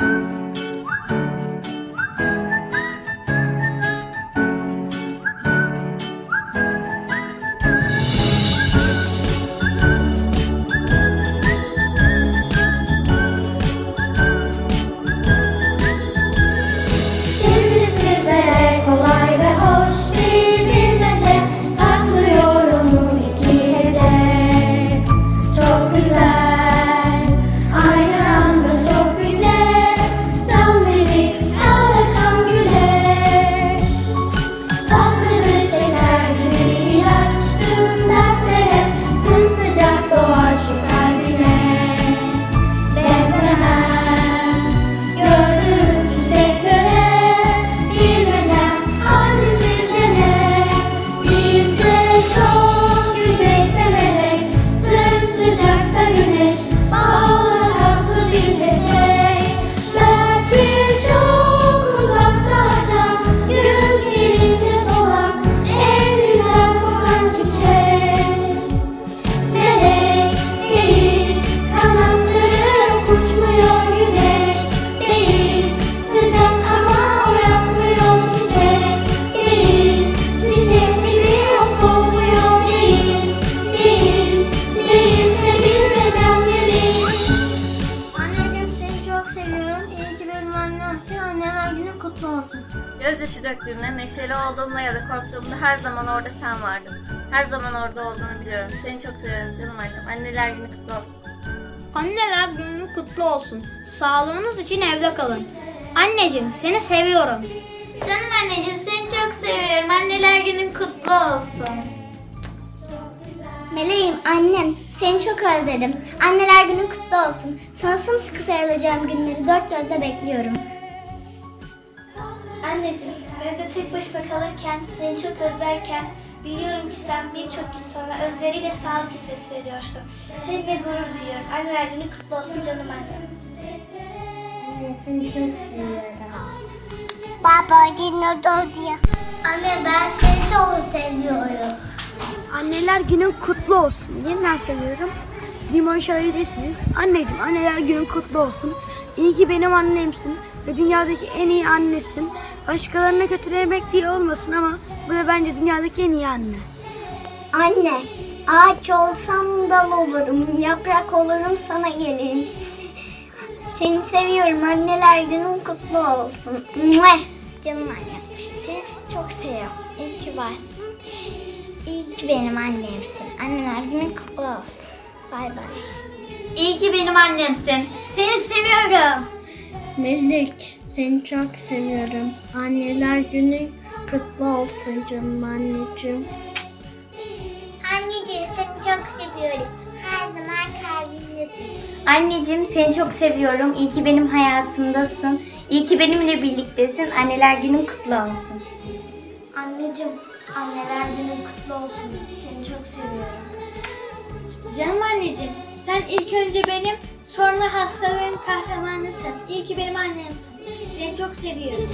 you annemsin. Anneler günü kutlu olsun. Gözyaşı döktüğümde, neşeli olduğumda ya da korktuğumda her zaman orada sen vardın. Her zaman orada olduğunu biliyorum. Seni çok seviyorum canım annem. Anneler günü kutlu olsun. Anneler günü kutlu olsun. Sağlığınız için evde kalın. Anneciğim seni seviyorum. Canım anneciğim seni çok seviyorum. Anneler günün kutlu olsun. Meleğim annem seni çok özledim. Anneler günün kutlu olsun. Sana sımsıkı sarılacağım günleri dört gözle bekliyorum. Anneciğim evde tek başına kalırken seni çok özlerken biliyorum ki sen birçok insana özveriyle sağlık hizmeti veriyorsun. Seninle gurur duyuyorum. Anneler günü kutlu olsun canım annem. Baba yine doğdu Anne ben seni çok seviyorum. Anneler günün kutlu olsun. Yeniden söylüyorum. Limon çalabilirsiniz. Anneciğim anneler günün kutlu olsun. İyi ki benim annemsin ve dünyadaki en iyi annesin. Başkalarına kötülemek diye olmasın ama bu da bence dünyadaki en iyi anne. Anne ağaç olsam dal olurum, yaprak olurum sana gelirim. Seni seviyorum anneler günün kutlu olsun. Muah! Canım annem seni çok seviyorum. İyi ki varsın. İyi ki benim annemsin. Anneler günün kutlu olsun. Bay bay. İyi ki benim annemsin. Seni seviyorum. Melek seni çok seviyorum. Anneler günü kutlu olsun canım anneciğim. Anneciğim seni çok seviyorum. Her zaman kalbimdesin. Anneciğim seni çok seviyorum. İyi ki benim hayatımdasın. İyi ki benimle birliktesin. Anneler günün kutlu olsun. Anneciğim anneler günün kutlu olsun. Seni çok seviyorum. Canım anneciğim, sen ilk önce benim, sonra hastaların kahramanısın. İyi ki benim annemsin. Seni çok seviyorum.